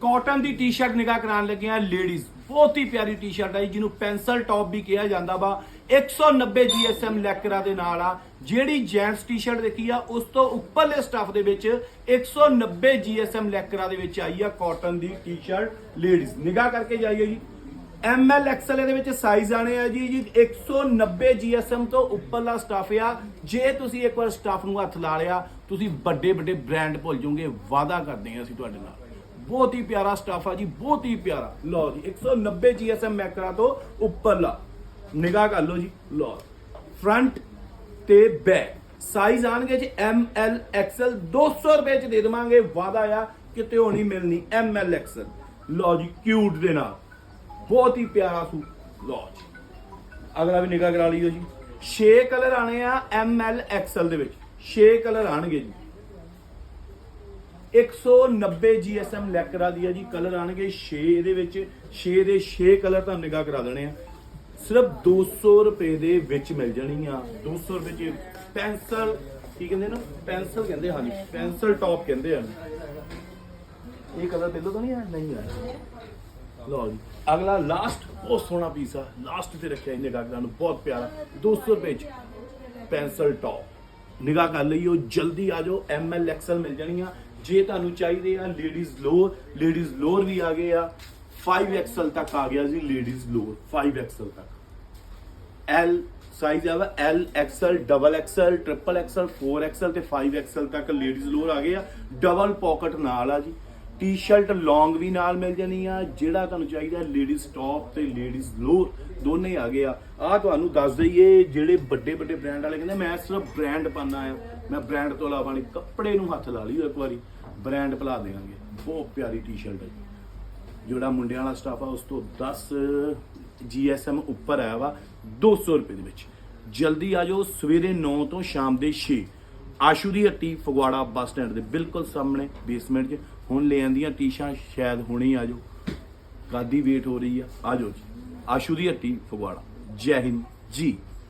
Cotton ਦੀ T shirt ਨਿਗਾਹ ਕਰਾਉਣ ਲੱਗੇ ਆ ਲੇਡੀਜ਼ ਬਹੁਤ ਹੀ ਪਿਆਰੀ ਟੀ-ਸ਼ਰਟ ਹੈ ਜਿਹਨੂੰ ਪੈਨਸਲ ਟੌਪ ਵੀ ਕਿਹਾ ਜਾਂਦਾ ਵਾ। 190 GSM ਲੈਕਰਾ ਦੇ ਨਾਲ ਆ। ਜਿਹੜੀ ਜੈਂਟਸ ਟੀ-ਸ਼ਰਟ ਦੇਖੀ ਆ, ਉਸ ਤੋਂ ਉੱਪਰਲੇ ਸਟੱਫ ਦੇ ਵਿੱਚ 190 GSM ਲੈਕਰਾ ਦੇ ਵਿੱਚ ਆਈ ਆ ਕਾਟਨ ਦੀ ਟੀ-ਸ਼ਰਟ ਲੇਡੀਜ਼ ਨਿਗਾਹ ਕਰਕੇ ਜਾਈਏ ਜੀ। ML XL ਦੇ ਵਿੱਚ ਸਾਈਜ਼ ਆਣੇ ਆ ਜੀ ਜੀ 190 GSM ਤੋਂ ਉੱਪਰਲਾ ਸਟੱਫ ਆ। ਜੇ ਤੁਸੀਂ ਇੱਕ ਵਾਰ ਸਟੱਫ ਨੂੰ ਹੱਥ ਲਾ ਲਿਆ, ਤੁਸੀਂ ਵੱਡੇ ਵੱਡੇ ਬ੍ਰਾਂਡ ਭੁੱਲ ਜਾਓਗੇ, ਵਾਅਦਾ ਕਰਦੇ ਹਾਂ ਅਸੀਂ ਤੁਹਾਡੇ ਨਾਲ। ਬਹੁਤ ਹੀ ਪਿਆਰਾ ਸਟਾਫ ਆ ਜੀ, ਬਹੁਤ ਹੀ ਪਿਆਰਾ। ਲਓ ਜੀ 190 GSM ਮੈਕਰਾ ਤੋਂ ਉੱਪਰਲਾ। ਨਿਗਾਹ ਕਰ ਲਓ ਜੀ, ਲਓ। ਫਰੰਟ ਤੇ ਬੈਕ ਸਾਈਜ਼ ਆਣਗੇ ਜੀ ਐਮ ਐਲ ਐਕਸਲ 200 ਰੁਪਏ ਚ ਦੇ ਦੇਵਾਂਗੇ ਵਾਦਾ ਆ, ਕਿਤੇ ਹੋਣੀ ਮਿਲਣੀ ਐਮ ਐਲ ਐਕਸਲ ਲਓ ਜੀ ਕਿਊਟ ਦੇ ਨਾਲ। ਬਹੁਤ ਹੀ ਪਿਆਰਾ ਸੂਟ। ਲਓ ਜੀ। ਅਗਲਾ ਵੀ ਨਿਗਾਹ ਕਰਾ ਲਈਓ ਜੀ। 6 ਕਲਰ ਆਣੇ ਆ ਐਮ ਐਲ ਐਕਸਲ ਦੇ ਵਿੱਚ। 6 ਕਲਰ ਆਣਗੇ ਜੀ। 190 GSM ਲੈਕਰਾ ਦੀ ਆ ਜੀ ਕਲਰ ਆਣਗੇ 6 ਇਹਦੇ ਵਿੱਚ 6 ਦੇ 6 ਕਲਰ ਤੁਹਾਨੂੰ ਨਿਗਾਹ ਕਰਾ ਦੇਣੇ ਆ। ਸਿਰਫ 200 ਰੁਪਏ ਦੇ ਵਿੱਚ ਮਿਲ ਜਾਣੀ ਆ। 200 ਰੁਪਏ ਚ ਪੈਨਸਲ ਕੀ ਕਹਿੰਦੇ ਨਾ ਪੈਨਸਲ ਕਹਿੰਦੇ ਹਾਂਜੀ ਪੈਨਸਲ ਟੌਪ ਕਹਿੰਦੇ ਆ। ਇਹ ਕਲਰ ਪਹਿਲਾਂ ਤਾਂ ਨਹੀਂ ਆ ਨਹੀਂ ਆ ਲਓ ਜੀ, ਅਗਲਾ ਲਾਸਟ ਬਹੁਤ ਸੋਹਣਾ ਪੀਸ ਆ। ਲਾਸਟ ਤੇ ਰੱਖਿਆ ਇਹਨੇ ਗਾਗਰਾਂ ਨੂੰ, ਬਹੁਤ ਪਿਆਰਾ। 200 ਰੁਪਏ ਚ ਪੈਨਸਲ ਟੌਪ ਨਿਗਾਹ ਕਰ ਲਈਓ, ਜਲਦੀ ਆ ਜਾਓ ਐਮਐਲ ਐਕਸਲ ਮਿਲ ਜਾਣੀਆਂ ਜੇ ਤੁਹਾਨੂੰ ਚਾਹੀਦੇ ਆ ਲੇਡੀਜ਼ ਲੋਅਰ ਲੇਡੀਜ਼ ਲੋਅਰ ਵੀ ਆ ਗਏ ਆ 5 ਐਕਸਲ ਤੱਕ ਆ ਗਿਆ ਜੀ ਲੇਡੀਜ਼ ਲੋਅਰ 5 ਐਕਸਲ ਤੱਕ। ਐਲ ਸਾਈਜ਼ ਆਵਾ L XL double XL triple XL 4 XL ਤੇ 5 ਐਕਸਲ ਤੱਕ ਲੇਡੀਜ਼ ਲੋਅਰ ਆ ਗਏ ਆ ਡਬਲ ਪਾਕਟ ਨਾਲ ਆ ਜੀ। ਟੀ-ਸ਼ਰਟ ਲੌਂਗ ਵੀ ਨਾਲ ਮਿਲ ਜਾਣੀ ਆ, ਜਿਹੜਾ ਤੁਹਾਨੂੰ ਚਾਹੀਦਾ ਲੇਡੀਜ਼ ਟੌਪ ਤੇ ਲੇਡੀਜ਼ ਲੋਅਰ ਦੋਨੇ ਆ ਗਏ ਆ। ਆ ਤੁਹਾਨੂੰ ਦੱਸ ਦਈਏ, ਜਿਹੜੇ ਵੱਡੇ ਵੱਡੇ ਬ੍ਰਾਂਡ ਵਾਲੇ ਕਹਿੰਦੇ, ਮੈਂ ਸਿਰਫ ਬ੍ਰਾਂਡ ਪਾਣਾ ਆ। ਮੈਂ ਬ੍ਰਾਂਡ ਤੋਂ ਇਲਾਵਾ ਨਹੀਂ, ਕੱਪੜੇ ਨੂੰ ਹੱਥ ਲਾ ਲਿਓ ਇੱਕ ਵਾਰੀ ਬ੍ਰਾਂਡ ਭੁਲਾ ਦੇਵਾਂਗੇ। ਬਹੁਤ ਪਿਆਰੀ ਟੀ-ਸ਼ਰਟ ਹੈ ਜਿਹੜਾ ਮੁੰਡਿਆਂ ਵਾਲਾ ਸਟਾਫ ਆ, ਉਸ ਤੋਂ 10 GSM ਉੱਪਰ ਆਇਆ ਵਾ 200 ਰੁਪਏ ਦੇ ਵਿੱਚ। ਜਲਦੀ ਆ ਜਾਓ, ਸਵੇਰੇ 9 ਤੋਂ ਸ਼ਾਮ ਦੇ 6 ਆਸ਼ੂ ਦੀ ਹੱਟੀ ਫਗਵਾੜਾ ਬੱਸ ਸਟੈਂਡ ਦੇ ਬਿਲਕੁਲ ਸਾਹਮਣੇ ਬੇਸਮੈਂਟ 'ਚ। ਹੁਣ ਲੈ ਆਂਦੀਆਂ ਟੀਸ਼ਾਂ, ਸ਼ਾਇਦ ਹੁਣੇ ਆ ਜਾਓ। ਕਾਦੀ ਵੇਟ ਹੋ ਰਹੀ ਆ? ਆ ਜਾਓ ਜੀ। ਆਸ਼ੂ ਦੀ ਹੱਟੀ ਫਗਵਾੜਾ। ਜੈ ਹਿੰਦ। ਜੀ।